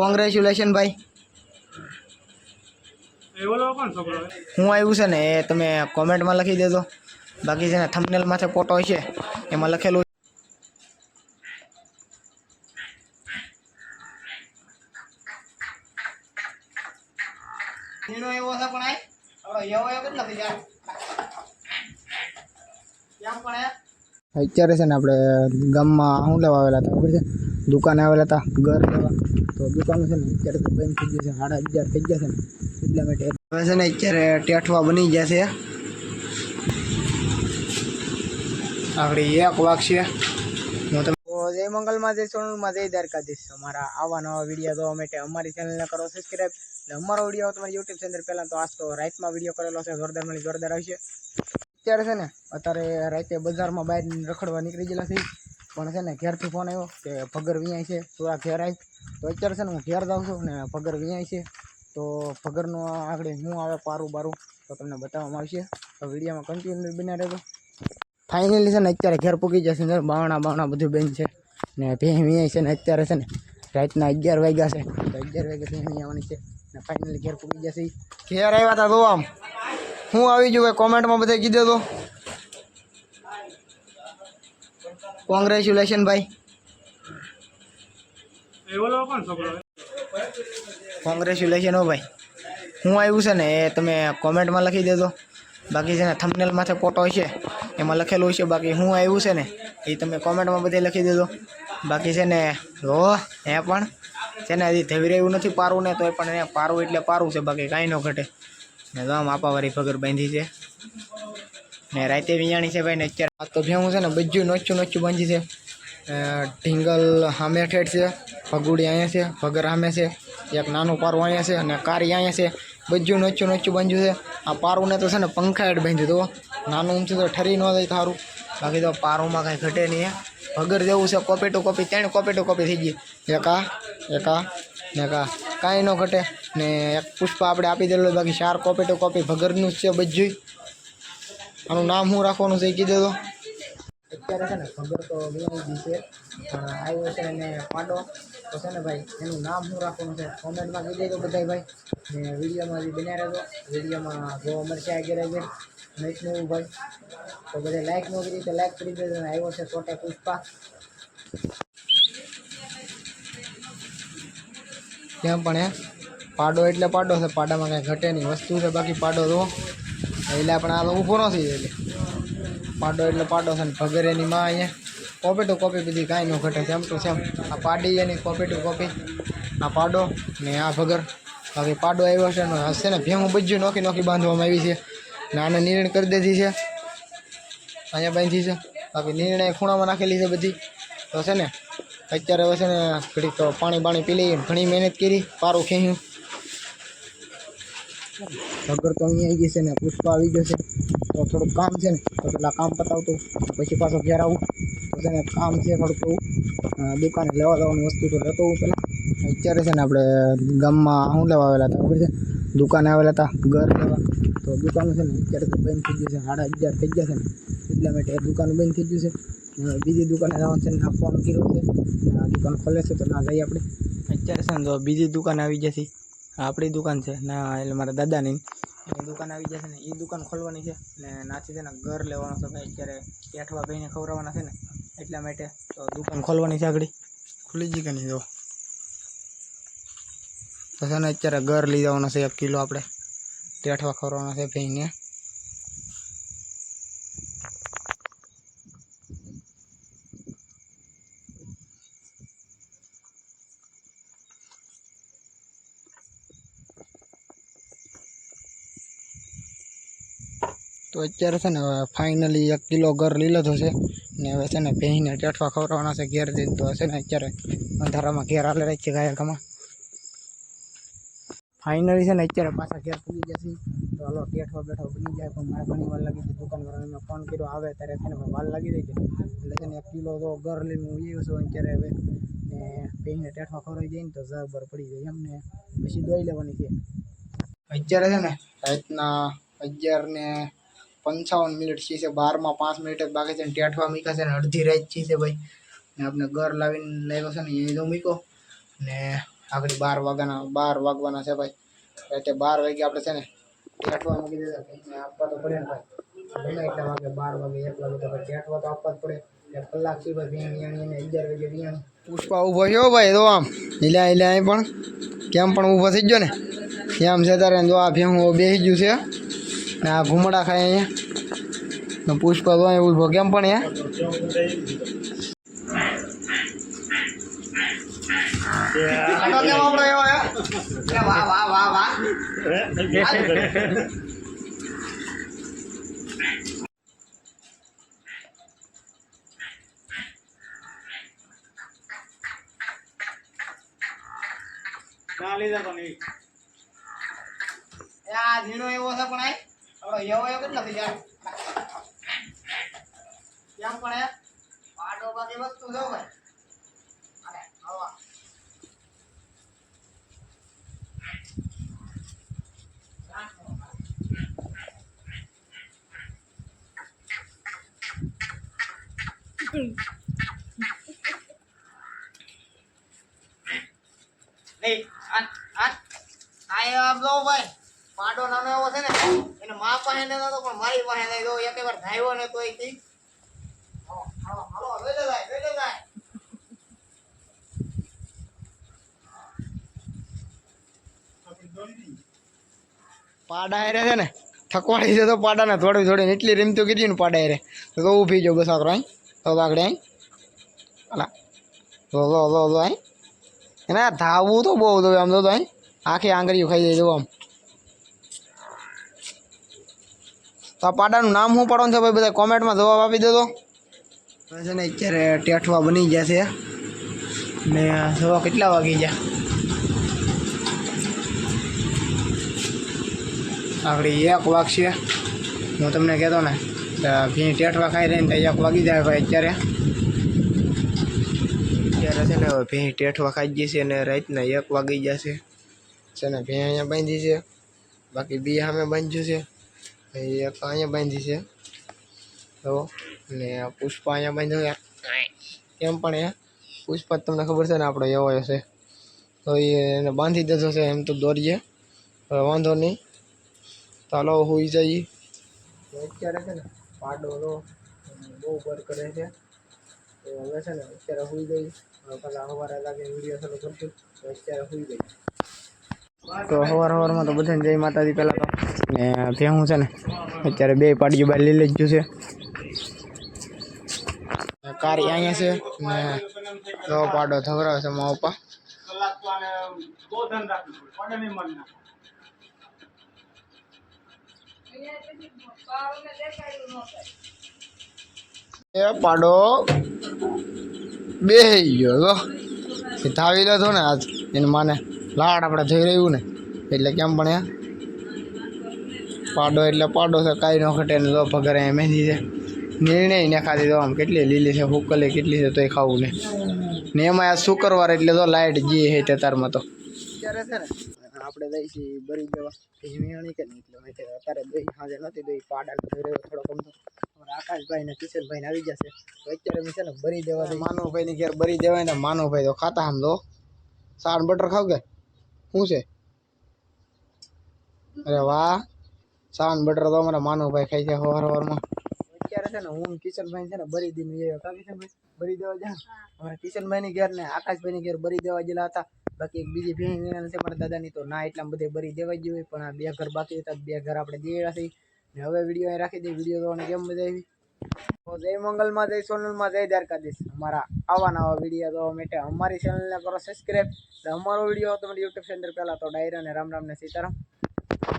Congratulation ભાઈ. હું આવ્યું છે ને એ તમે કોમેન્ટમાં લખી દેજો. બાકી છે ને થંબનેલ માથે ફોટો છે એમાં લખેલું એવો છે પણ એવો એવો અત્યારે છે ને આપણે ગામમાં શું લેવા આવેલા હતા ખબર છે? દુકાને આવેલા હતા ઘર લેવા. તો દુકાનો છે ને, અત્યારે તો થઈ ગઈ છે, સાડા અગિયાર થઈ ગયા છે ને, એટલા માટે અત્યારે ટેઠવા બની ગયા છે. આગળ એક વાગશે હું તમે જય મંગલમાં, જય સોનલમાં, જય અમારા આવા નવા વીડિયો જોવા માટે અમારી ચેનલને કરો સબસ્ક્રાઈબ અને અમારો વીડિયો તમારી યુટ્યુબ ચેનલ પહેલાં તો આજ તો રાતમાં વીડિયો કરેલો છે, જોરદાર મળી જોરદાર આવશે. અત્યારે છે ને, અત્યારે રાતે બજારમાં બહાર રખડવા નીકળી ગયેલા છે પણ છે ને ઘેરથી ફોન આવ્યો કે ભગર વિયાય છે થોડા ઘેર આવી તો અત્યારે છે ને હું ઘેર જાઉં છું ને ભગર વિયાય છે. તો ભગરનું આગળ શું આવે પારું બારું, તો તમને બતાવવામાં આવશે. તો વિડીયોમાં કન્ટિન્યુ બન્યા રહેજો. ફાઇનલી છે ને અત્યારે ઘેર પૂકી જશે ને બાવણા બાવણા બધું બેન છે. ને ભેં વિયાય છે ને અત્યારે છે ને રાતના અગિયાર વાગ્યા છે. તો અગિયાર વાગ્યા ભેં આવવાની છે. ને ફાઇનલી ઘેર પૂકી જશે ઘેર આવ્યા હતા તો આમ. હું આવી ગયું કોમેન્ટમાં બધા કીધું તો કોંગ્રેચ્યુલેશન ભાઈ કોંગ્રેચ્યુલેશન હો ભાઈ. હું આવ્યું છે ને એ તમે કોમેન્ટમાં લખી દેજો. બાકી છે ને થંબનેલ માથે ફોટો છે એમાં લખેલું છે બાકી હું આવ્યું છે ને એ તમે કોમેન્ટમાં બધે લખી દેજો. બાકી છે ને હો એ પણ છે ને હજી ધવી રહ્યું નથી પારું ને તોય પણ એ પારું એટલે પારું છે બાકી કાંઈ ન ઘટે. ને તો આમ આપાવાળી પગર બાંધી છે. ને રાતે વિયાણી છે ભાઈ ને અત્યારે. આ તો ભેવું છે ને બધું નોચું નોચું બાંધી છે. અ, ઢીંગલ સામે ઠેઠ છે પગુડી અહીંયા છે ભગર સામે છે એક નાનું પારું અહીંયા છે અને કારી અહીંયા છે. બધું નોચું નોચું બાંધ્યું છે. આ પારુંને તો છે ને પંખા હેઠ બાંધ્યું તો નાનું ઊંચું તો ઠરી ન જાય સારું બાકી તો પારુંમાં કાંઈ ઘટે નહીં હે. ભગર જેવું છે કોપી ટુ કોપી ત્રણ કોપી ટુ કોપી થઈ ગઈ. એક આ એક આ ને એક આ. કાંઈ ન ઘટે. ને એક પુષ્પ આપણે આપી દેલું બાકી ચાર કોપી ટુ કોપી ભગરનું જ છે બધું આનું નામ શું રાખવાનું છે એ કીધું તો? અત્યારે છે ને ખબર તો વિનયજી છે, પણ આવ્યો છે એને પાડો. તો છે ને ભાઈ, એનું નામ શું રાખવાનું છે? કોમેન્ટમાં કહી દેજો બધા ભાઈ. ને વિડીયોમાં બી બન્યા રહેજો વિડીયોમાં જોવા મળશે આગળ આગળ. નવું ભાઈ. તો બધા લાઈક ન કરી, તો લાઈક કરી દેજો. આવ્યો છે છોટે પુષ્પા. કેમ પણ એ પાડો એટલે પાડો છે, પાડામાં કાંઈ ઘટે નહીં. વસ્તુ છે, બાકી પાડો તો. એટલે પણ આ તો ઊભો નથી એટલે. પાડો એટલે પાડો છે ને ભગર એની માં અહીંયા. કોપી ટુ કોપી બધી કાંઈ ન ઘટે છે એમ તો છે આ પાડી એની કોપી ટુ કોપી આ પાડો ને આ ભગર. બાકી પાડો આવ્યો છે ને હશે ને ભેગું બજ્યું નોખી નોખી બાંધવામાં આવી છે. ને આને નિર્ણય કરી દીધી છે. અહીંયા બાંધી છે. બાકી નિર્ણય ખૂણામાં નાખેલી છે બધી. તો છે ને, અત્યારે હવે છે ને ઘડીક પાણી પાણી પી લઈએ ઘણી મહેનત કરી, પારું ખેંચ્યું. ભગર તો અહીંયા આવી જશે ને, પુષ્પા આવી છે તો થોડુંક કામ છે ને, તો પેલા કામ પતાવતું. પછી પાછો ઘેર આવું. તો છે ને, કામ છે થોડુંક એવું. દુકાને લેવા લેવાની વસ્તુ તો લેતો હું પહેલાં અત્યારે છે ને, આપણે ગામમાં શું લેવા આવેલા હતા, ખબર છે? દુકાને આવેલા હતા, ઘર લેવા. તો દુકાન છે ને, અત્યારે તો બંધ થઈ ગયું છે, સાડા અગિયાર થઈ ગયા છે ને. એટલા માટે દુકાન બંધ થઈ ગયું છે. બીજી દુકાને જવાનું છે ને આ ફોન કર્યો છે. આ દુકાન ખોલે છે, તો ના જઈએ આપણે. અત્યારે છે ને તો બીજી દુકાન આવી જશે આપણી દુકાન છે. ના, એટલે મારા દાદાની. દુકાન આવી જશે ને એ દુકાન ખોલવાની છે. ને નાથી છે ને, ઘર લેવાનો છે ભાઈ. અત્યારે પેઠવા ભાઈને ખવડાવવાના છે ને, એટલા માટે તો દુકાન ખોલવાની છે આગળ. ખુલી ગઈ કે નહીં, જો? તો છે ને, અત્યારે ઘર લઈ જવાના છે, એક કિલો આપણે. પેઠવા ખવડાવવાના છે ભાઈને. તો અત્યારે છે ને ફાઇનલી એક કિલો ઘર લઈ લીધો છે. ને હવે છે ને ભેંને ટેઠવા ખવડાવવાના છે ઘેર જઈને. તો હશે ને, અત્યારે અંધારામાં ઘેર હાલે રાખીએ ગાયકામાં ફાઇનલી છે ને, અત્યારે પાછા ઘેર પૂગી જશે તો હાલો, ટેઠવા બેઠો બની જાય પણ મારે ઘણી વાર લાગી હતી દુકાનવાળાને ફોન કર્યો. આવે ત્યારે છે ને વાર લાગી રહી છે. એટલે છે ને, એક કિલો તો ઘર લઈને હું આવ્યો છું અત્યારે હવે. ને ભેંને ટેઠવા ખવડાવી જઈને તો જબર પડી જાય એમને. પછી દોઈ લેવાની છે. અત્યારે છે ને, રાતના અગિયાર ને પંચાવન મિનિટ છે બારમાં પાંચ મિનિટ બાકી છે ને ટેઠવા મૂક્યા છે ને અડધી રાત છે ભાઈ. ને આપણે ઘર લાવીને લાવ્યો છે ને એ તો ને આગળ બાર વાગ્યાના, બાર વાગવાના છે ભાઈ. એટલે બાર વાગે આપણે છે ને ટેઠવા મૂકી દીધા. આપવા તો પડે ને ભાઈ. ગમે એટલા વાગે બાર વાગે એક વાગે તો ભાઈ ટેઠવા તો આપવા જ પડે. એટલે કલાકથી ભાઈ વિયાણી અને અગિયાર વાગે વિયાણી પુષ્પા ઊભો થયો ભાઈ તો આમ. હિલા હિલા પણ. કેમ પણ ઊભો થઈ ગયો ને? કેમ છે તારે? જો આ ભેહું બેસી ગયું છે. ને આ ઘૂમડા ખાય અહીંયા. ને પુષ્પા તો એવું કેમ પણ યા વાહ વાહ વાહ એ આ ઝીણો એવો છે પણ આય આપણો એવો એવો કેટલો થઈ જાય કેમ પણ એ પાડો બાકી વસ્તુ છે હો ભાઈ અરે આવો નહીં આ આ આ એ આમ જો ભાઈ પાડો નાનો એવો છે ને એને મા પાસે ને નતો પણ મારી પાસે નહીં જો એક વાર ધાવ્યો ને તો એ કી હાલો હાલો હાલો લઈ લે જાય લઈ લે જાય પાડા હારે છે ને થકવાડી છે તો પાડાને થોડી થોડી એટલી રીમતું કીધી ને પાડા હારે તો તો ઊભી જો બસ આકરો અહીં તો તો આગળ અહીં અલા લો લો લો લો અહીં એને આ ધાવવું તો બહુ તો આમ તો અહીં આખી આંગળીઓ ખાઈ જાય જો આમ તો આ પાડાનું નામ શું પડવાનું છે? ભાઈ બધા કોમેન્ટમાં જવાબ આપી દેજો. છે ને અત્યારે ટેઠવા બની ગયા છે. ને સવા કેટલા વાગી ગયા? આગળ એક વાગશે. હું તમને કહેતો ને, કે ટેઠવા ખાઈ રહીને તો એક વાગી જાય ભાઈ અત્યારે. અત્યારે છે ને હવે ભીં ટેઠવા ખાઈ ગઈ છે ને રાતના એક વાગી જશે છે. ને ભીણ અહીંયા બાંધી છે. બાકી બી સામે બાંધ્યું છે. એક અહીંયા બાંધી છે. તો ને પુષ્પા અહીંયા બાંધ્યો એમ પણ એ પુષ્પા તમને ખબર છે ને આપણો એવો હશે તો એ એને બાંધી દીધો છે, એમ તો દોરીએ. વાંધો નહીં. ચાલો હોઈ જઈએ અત્યારે છે ને પાડો તો બહુ બર કરે છે. તો હવે છે ને અત્યારે હોઈ હવે પહેલાં સવારે લાગે વીડિયો ચાલુ કરશું. તો અત્યારે હોઈ જઈ. તો સવાર સવારમાં તો બધાને જય માતાજી પહેલાં તો. ને ભેહું છે ને, અત્યારે બે પાડીઓ બાર લઈ જ છે. કાર અહીંયા છે ને તો પાડો ધવરાવે છે મા પપ્પા. એ પાડો. બે ગયો તો થાવી લેતો ને આજ. એને માને લાડ આપણે થઈ રહ્યું ને. એટલે કેમ પણ પાડો એટલે પાડો છે કાંઈ ન ઘટે ને તો ભગરે એ મહેંદી છે. નિર્ણય ને ખાધી તો આમ કેટલી લીલી છે હુકલે કેટલી છે તોય ખાવું ને ને એમાં આ શુક્રવાર એટલે તો લાઇટ જે હે તે તારમાં તો. અત્યારે છે ને આપણે દઈ છીએ બરી જવા હિમિયાણી કે નહીં એટલે અત્યારે દઈ સાંજે નથી દઈ પાડા થઈ થોડો તો. અમારા આકાશભાઈ ને કિશનભાઈ ને આવી જશે તો અત્યારે મેં છે ને બરી દેવા માનવભાઈ ની ઘેર બરી દેવાય ને માનવભાઈ તો ખાતા આમ તો. સાડ બટર ખાવ કે? શું છે? અરે વાહ. સાન બટર તો અમારા માનુભાઈ ખાઈ છે સવાર સવારમાં અત્યારે છે ને હું કિશનભાઈ છે ને બરી દીને એ હતા કિશનભાઈ? બરી દેવા જા અમારા કિશનભાઈ ની ઘેર ને આકાશભાઈ ની ઘેર બરી દેવા ગયેલા હતા. બાકી એક બીજી ભેણ છે મારા દાદાની, તો ના એટલા બધે બરી દેવા ગયું હોય, પણ આ બે ઘર બાકી હતા. બે ઘર આપણે દેવા છે. ને હવે વીડિયો અહીં રાખી દઈએ. વીડિયો જોવાની કેમ મજા આવી? જય મંગલમાં, જય સોનલમાં, જય દ્વારકાધીશ. અમારા આવા નવા વીડિયો જોવા માટે અમારી ચેનલને કરો સબસ્ક્રાઈબ અમારો વીડિયો તમારી યુટ્યુબ ચેનલ પહેલાં તો ડાયરા ને રામ રામ ને સીતારામ.